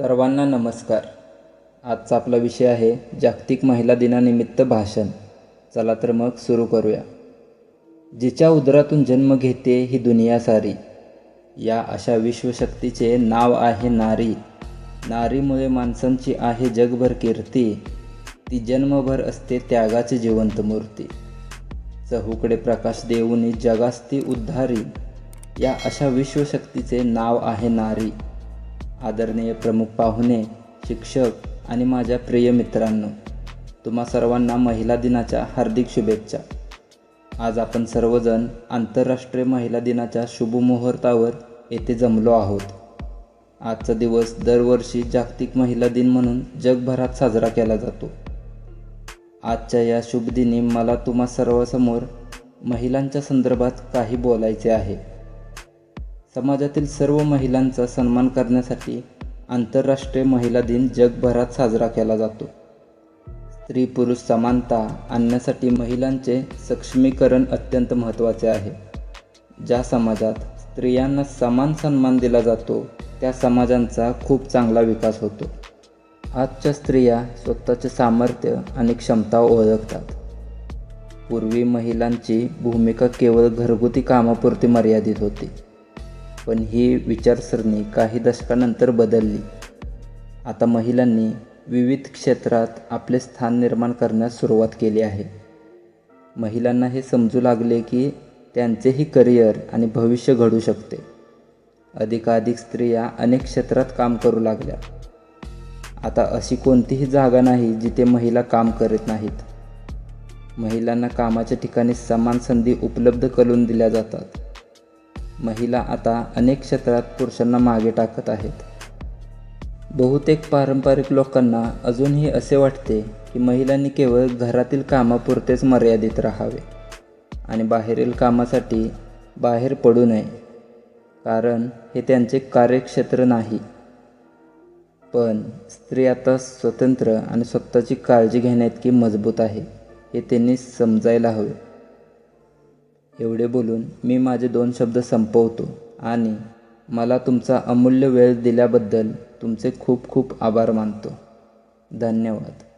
सर्वांना नमस्कार. आजचा आपला विषय आहे जागतिक महिला दिनानिमित्त भाषण. चला तर मग सुरू करूया. जिच्या उदरातून जन्म घेते ही दुनिया सारी. या अशा विश्वशक्तीचे नाव आहे नारी. नारीमुळे माणसांची आहे जगभर कीर्ती. ती जन्मभर असते त्यागाची जिवंत मूर्ती. चहूकडे प्रकाश देऊनी जगास ती उद्धारी. या अशा विश्वशक्तीचे नाव आहे नारी. आदरणीय प्रमुख पाहुणे शिक्षक आणि माझ्या प्रिय मित्रांनो तुम्हा सर्वांना महिला दिनाच्या हार्दिक शुभेच्छा. आज आपण सर्वजण आंतरराष्ट्रीय महिला दिनाच्या शुभमुहूर्तावर येथे जमलो आहोत. आजचा दिवस दरवर्षी जागतिक महिला दिन म्हणून जगभरात साजरा केला जातो. आजच्या या शुभदिनी मला तुम्हा सर्वांसमोर महिलांच्या संदर्भात काही बोलायचे आहे. समाजातील सर्व महिलांचा सन्मान करण्यासाठी आंतरराष्ट्रीय महिला दिन जगभरात साजरा केला जातो. स्त्री पुरुष समानता आणण्यासाठी महिलांचे सक्षमीकरण अत्यंत महत्त्वाचे आहे. ज्या समाजात स्त्रियांना समान सन्मान दिला जातो त्या समाजांचा खूप चांगला विकास होतो. आजच्या स्त्रिया स्वतःचे सामर्थ्य आणि क्षमता ओळखतात. पूर्वी महिलांची भूमिका केवळ घरगुती कामापुरती मर्यादित होती. पण ही विचारसरणी काही दशकानंतर बदलली. आता महिलांनी विविध क्षेत्रात आपले स्थान निर्माण करण्यास सुरुवात केली आहे. महिलांना हे समजू लागले की त्यांचेही करिअर आणि भविष्य घडू शकते. अधिकाधिक स्त्रिया अनेक क्षेत्रात काम करू लागल्या. आता अशी कोणतीही जागा नाही जिथे महिला काम करत नाहीत. महिलांना कामाच्या ठिकाणी समान संधी उपलब्ध करून दिल्या जातात. महिला आता अनेक क्षेत्रात पुरुषांना मागे टाकत आहेत. बहुतेक पारंपरिक लोकांना अजूनही असे वाटते की महिलांनी केवळ घरातील कामापुरतेच मर्यादित राहावे आणि बाहेरील कामासाठी बाहेर पडू नये कारण हे त्यांचे कार्यक्षेत्र नाही. पण स्त्री आता स्वतंत्र आणि स्वतःची काळजी घेण्याइतकी मजबूत आहे हे त्यांनी समजायला हवे. एवढे बोलून मी माझे दोन शब्द संपवतो. आणि मला तुमचा अमूल्य वेळ दिल्याबद्दल तुमचे खूप खूप आभार मानतो. धन्यवाद.